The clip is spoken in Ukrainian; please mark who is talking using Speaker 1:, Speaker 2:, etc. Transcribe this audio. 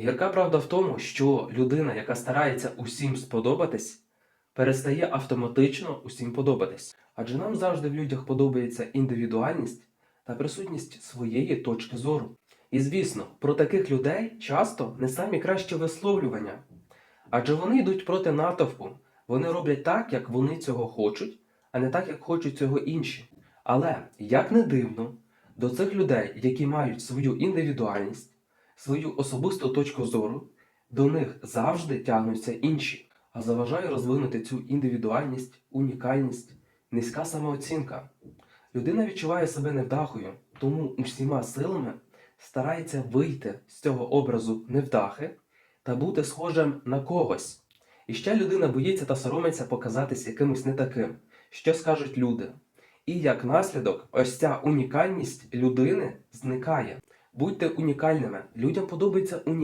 Speaker 1: Гірка правда в тому, що людина, яка старається усім сподобатись, перестає автоматично усім подобатись. Адже нам завжди в людях подобається індивідуальність та присутність своєї точки зору. І звісно, про таких людей часто не самі кращі висловлювання. Адже вони йдуть проти натовпу, вони роблять так, як вони цього хочуть, а не так, як хочуть цього інші. Але, як не дивно, до цих людей, які мають свою індивідуальність, свою особисту точку зору, до них завжди тягнуться інші, а заважає розвинути цю індивідуальність, унікальність, низька самооцінка. Людина відчуває себе невдахою, тому усіма силами старається вийти з цього образу невдахи та бути схожим на когось. І ще людина боїться та соромиться показатись якимось не таким, що скажуть люди. І як наслідок, ось ця унікальність людини зникає. Будьте унікальними. Людям подобається унікальність.